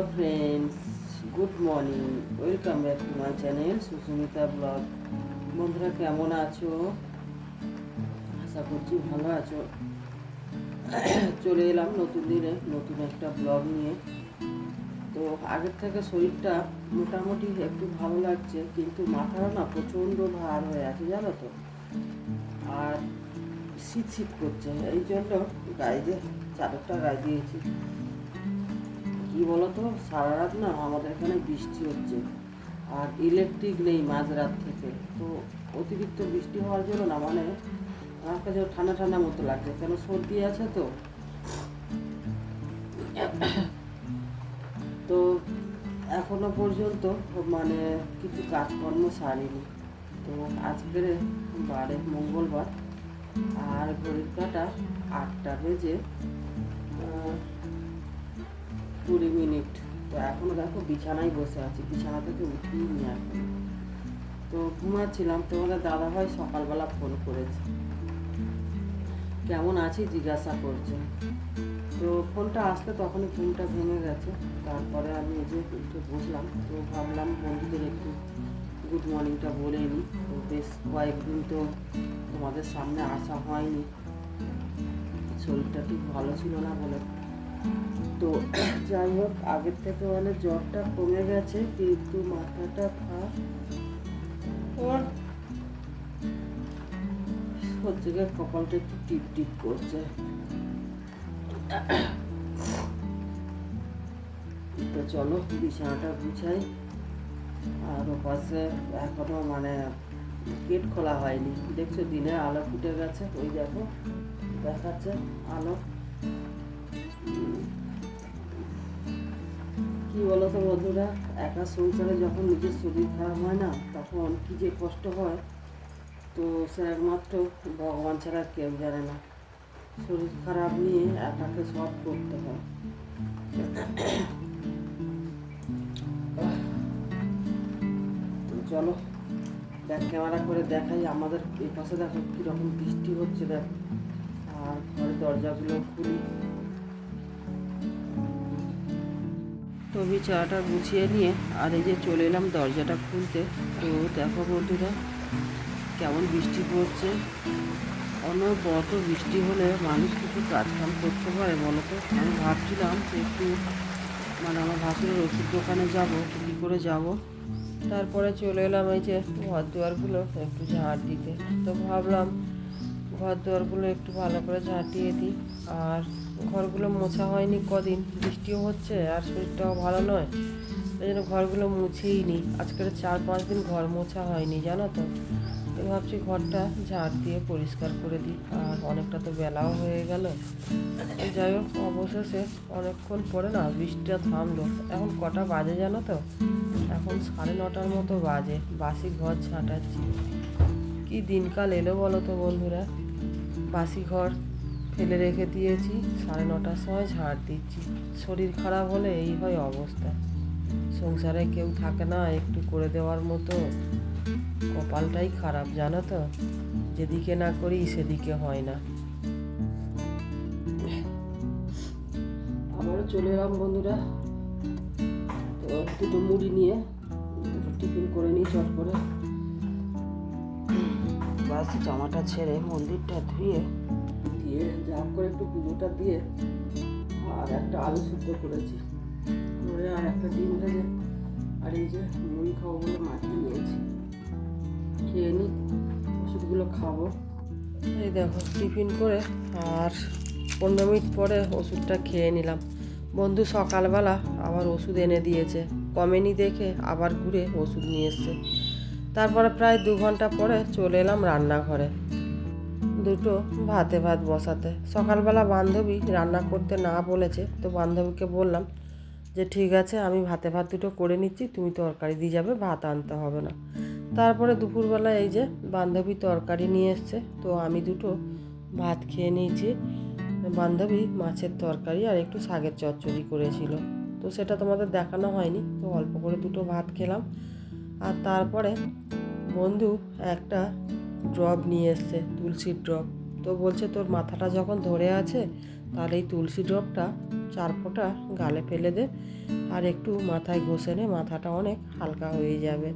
Hello friends good morning welcome back to my channel Sushmita blog বন্ধুরা, কেমন আছো? আশা করছি ভালো আছো। চলে এলাম নতুন দিনে, নতুন একটা ব্লগ নিয়ে। তো আগের থেকে শরীরটা মোটামুটি একটু ভালো লাগছে, কিন্তু মাথাটা না প্রচণ্ড ভার হয়ে আছে, জানো তো। আর শীত শীত করছে এই জন্য গায়ে যে চাদরটা গায়ে দিয়েছি। কি বলতো? সারা রাত না আমাদের এখানে বৃষ্টি হচ্ছে। আর ইলেকট্রিক নেই মাঝরাত থেকে। তো অতিরিক্ত বৃষ্টি হওয়ার জন্য না মানে আমার কাছে ঠান্ডা ঠান্ডা মতো লাগছে কেন সর্দি আছে তো? তো এখনও পর্যন্ত মানে কিছু কাজকর্ম সারিনি। তো আজকের বারে মঙ্গলবার। আর ঘড়ির কাটা আটটা বেজে কুড়ি মিনিট। তো এখনও দেখো বিছানায় বসে আছি, বিছানা থেকে উঠিয়ে নি এখন তো ঘুমাচ্ছিলাম তোমাদের দাদাভাই সকালবেলা ফোন করেছে। কেমন আছি জিজ্ঞাসা করছে। তো ফোনটা আসতে তখনই ঘুমটা ভেঙে গেছে, তারপরে আমি এই যে একটু বসলাম, তো ভাবলাম বন্ধুদের একটু গুড মর্নিংটা বলে নিই। তো বেশ কয়েকদিন তো তোমাদের সামনে আসা হয়নি। শরীরটা ঠিক ভালো ছিল না বলে। তো যাই হোক, আগের থেকে মানে জ্বরটা কমে গেছে, কিন্তু মাথাটা খারাপ ওর হচ্ছে গিয়ে কপালটা একটু টিপ টিপ করছে। তো চলো, বিছানাটা গুছাই। আর ওপাশে এখনও মানে গেট খোলা হয়নি। দেখছ দিনের আলো ফুটে গেছে, ওই দেখো, দেখাচ্ছে আলো। বলতো বন্ধুরা, একা সংসারে যখন নিজের শরীর খারাপ হয় না, তখন কি যে কষ্ট হয়। তো সে একমাত্র ভগবান ছাড়া কেউ জানে না। শরীর খারাপ নিয়ে একাকে সব করতে হয়। তো চলো ব্যাক ক্যামেরা করে দেখাই আমাদের এই পাশে দেখো কীরকম বৃষ্টি হচ্ছে, দেখ। আর ঘরের দরজাগুলো খুলি। তো বিছানাটা গুছিয়ে নিয়ে আর এই যে চলে এলাম দরজাটা খুলতে। তো দেখো বন্ধুরা, কেমন বৃষ্টি পড়ছে। অনবরত বৃষ্টি হলে মানুষ কিছু কাজ কাম করতে পারে বলো তো? আমি ভাবছিলাম যে একটু মানে আমার ভাসুরের ওষুধ দোকানে যাব কী করে যাব? তারপরে চলে এলাম এই যে ঘর দুয়ারগুলো একটু ঝাড় দিতে। তো ভাবলাম ঘর দুয়ারগুলো একটু ভালো করে ঝাঁটিয়ে দিই। আর ঘরগুলো মোছা হয়নি কদিন। বৃষ্টিও হচ্ছে আর শরীরটাও ভালো নয়। ওই জন্য ঘরগুলো মুছেই নিই আজকের চার পাঁচ দিন ঘর মোছা হয়নি, জানো তো? ভাবছি ঘরটা ঝাড় দিয়ে পরিষ্কার করে দিই। আর অনেকটা তো বেলাও হয়ে গেল। যাই হোক, অবশেষে অনেকক্ষণ পরে না বৃষ্টিটা থামলো। এখন কটা বাজে জানো তো? এখন সাড়ে নটার মতো বাজে। বাসি ঘর ছাঁটাচ্ছি। কি দিনকাল এলো বলো তো বন্ধুরা? বাসি ঘর ফেলে রেখে দিয়েছি, সাড়ে নটার সময় ঝাড় দিচ্ছি। শরীর খারাপ হলে এই হয় অবস্থা। সংসারে কেউ থাকে না, একটু করে দেওয়ার মতো। কপালটাই খারাপ, জানো তো? যেদিকে না করি সেদিকে হয় না। আবারও চলে এলাম বন্ধুরা। তো দুটো মুড়ি নিয়ে, দুটো টিফিন করে নিই চট করে। বাস জামাটা ছেড়ে মন্দিরটা ধুয়ে দিয়ে যা করে একটু পুজোটা দিয়ে আর একটা আলু সিদ্ধ করেছি। করে আর একটা ডিম ভেজে আর এই যে মুড়ি খাব বলে মাখিয়ে নিয়েছি। খেয়ে নিই, ওষুধগুলো খাব। এই দেখো, টিফিন করে আর পনেরো মিনিট পরে ওষুধটা খেয়ে নিলাম। বন্ধু সকালবেলা আবার ওষুধ এনে দিয়েছে। কমেনি দেখে আবার ঘুরে ওষুধ নিয়ে এসছে। তারপরে প্রায় দু ঘণ্টা পরে চলে এলাম রান্নাঘরে। দুটো ভাতে ভাত বসাতে। সকালবেলা বান্ধবী রান্না করতে না বলেছে, তো বান্ধবীকে বললাম যে, ঠিক আছে, আমি ভাতে ভাত দুটো করে নিচ্ছি, তুমি তরকারি দিয়ে যাবে, ভাত আনতে হবে না। তারপরে দুপুরবেলা এই যে বান্ধবী তরকারি নিয়ে এসছে, তো আমি দুটো ভাত খেয়ে নিয়েছি। বান্ধবী মাছের তরকারি আর একটু শাকের চচ্চড়ি করেছিল। তো সেটা তোমাদের দেখানো হয়নি, তো অল্প করে দুটো ভাত খেলাম। আর তারপরে বন্ধু একটা ড্রপ নিয়ে এসছে, তুলসীর ড্রপ তো বলছে, তোর মাথাটা যখন ধরে আছে, তাহলে এই তুলসী ড্রপটা চার ফোঁটা গালে ফেলে দে আর একটু মাথায় ঘষে নে, মাথাটা অনেক হালকা হয়ে যাবে।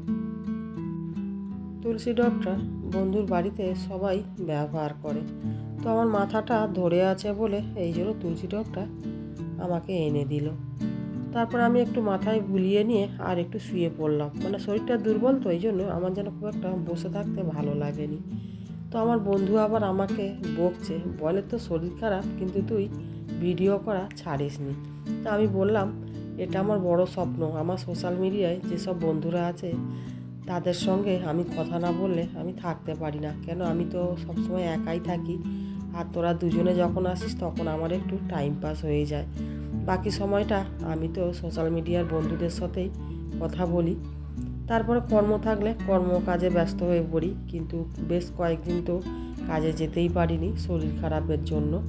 তুলসী ড্রপটা বন্ধুর বাড়িতে সবাই ব্যবহার করে। তো আমার মাথাটা ধরে আছে বলে এই জন্য তুলসী ড্রপটা আমাকে এনে দিল। তারপর আমি একটু মাথায় বুলিয়ে নিয়ে আর একটু শুয়ে পড়লাম। মানে শরীরটা দুর্বল তো এই জন্য আমার যেন খুব একটা বসে থাকতে ভালো লাগেনি। তো আমার বন্ধু আবার আমাকে বকছে, বলে তো শরীর খারাপ, কিন্তু তুই ভিডিও করা ছাড়িস নি তা আমি বললাম, এটা আমার বড় স্বপ্ন। আমার সোশ্যাল মিডিয়ায় যেসব বন্ধুরা আছে, তাদের সঙ্গে আমি কথা না বললে আমি থাকতে পারি না। কেন? আমি তো সবসময় একাই থাকি। আর তোরা দুজনে যখন আসিস, তখন আমার একটু টাইম পাস হয়ে যায়। বাকি সময়টা আমি তো সোশ্যাল মিডিয়ার বন্ধুদের সাথেই কথা বলি। তারপরে কর্ম থাকলে কর্ম কাজে ব্যস্ত হয়ে পড়ি, কিন্তু বেশ কয়েকদিন তো কাজে যেতেই পারিনি শরীর খারাপের জন্য।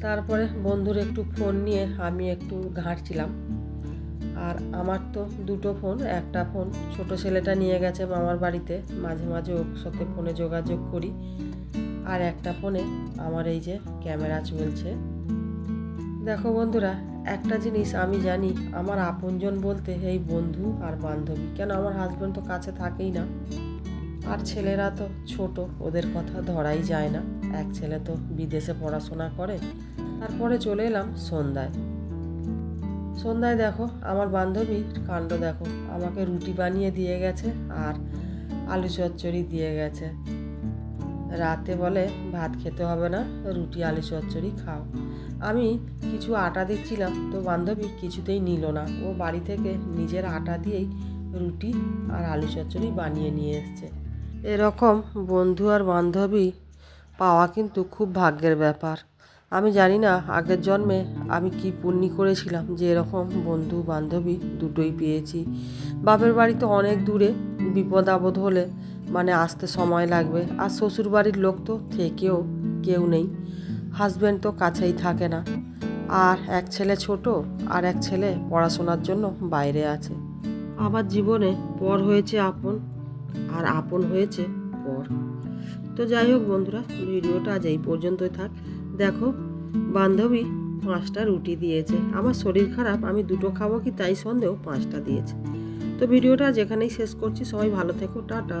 তারপরে বন্ধুর একটু ফোন নিয়ে আমি একটু ঘাঁটছিলাম। আর আমার তো দুটো ফোন একটা ফোন ছোট ছেলেটা নিয়ে গেছে মামার বাড়িতে, মাঝে মাঝে ওর সাথে ফোনে যোগাযোগ করি। আর একটা ফোনে আমার এই যে ক্যামেরা চলছে। দেখো বন্ধুরা, একটা জিনিস আমি জানি, আমার আপনজন বলতে এই বন্ধু আর বান্ধবী, কেন আমার হাজব্যান্ড তো কাছে থাকেই না? আর ছেলেরা তো ছোট, ওদের কথা ধরাই যায় না। এক ছেলে তো বিদেশে পড়াশোনা করে, তারপরে চলে এলাম সন্ধ্যায়। সন্ধ্যায় দেখো, আমার বান্ধবীর কাণ্ড দেখো, আমাকে রুটি বানিয়ে দিয়ে গেছে আর আলু চচ্চড়ি দিয়ে গেছে। রাতে বলে, ভাত খেতে হবে না, রুটি, আলু চচ্চড়ি খাও। আমি কিছু আটা দিচ্ছিলাম তো বান্ধবী কিছুতেই নিল না। ও বাড়ি থেকে নিজের আটা দিয়েই রুটি আর আলু চচ্চড়ি বানিয়ে নিয়ে এসছে। এরকম বন্ধু আর বান্ধবী পাওয়া কিন্তু খুব ভাগ্যের ব্যাপার। আমি জানি না আগের জন্মে আমি কি পুণ্যি করেছিলাম যে এরকম বন্ধু বান্ধবী দুটোই পেয়েছি। বাপের বাড়ি তো অনেক দূরে, বিপদ আপদ হলে মানে আসতে সময় লাগবে। আর শ্বশুর বাড়ির লোক তো থেকেও কেউ নেই। হাজব্যান্ড তো কাছেই থাকে না। আর এক ছেলে ছোট, আর এক ছেলে পড়াশোনার জন্য বাইরে আছে। আমার জীবনে পর হয়েছে আপন, আর আপন হয়েছে পর। তো যাই হোক বন্ধুরা, ভিডিওটা আজ এই পর্যন্তই থাক। দেখো, বান্ধবী পাঁচটা রুটি দিয়েছে। আমার শরীর খারাপ, আমি দুটো খাব কি তাই সন্দেহ, পাঁচটা দিয়েছে। তো ভিডিওটা যেখানেই শেষ করছি সবাই ভালো থেকো টাটা।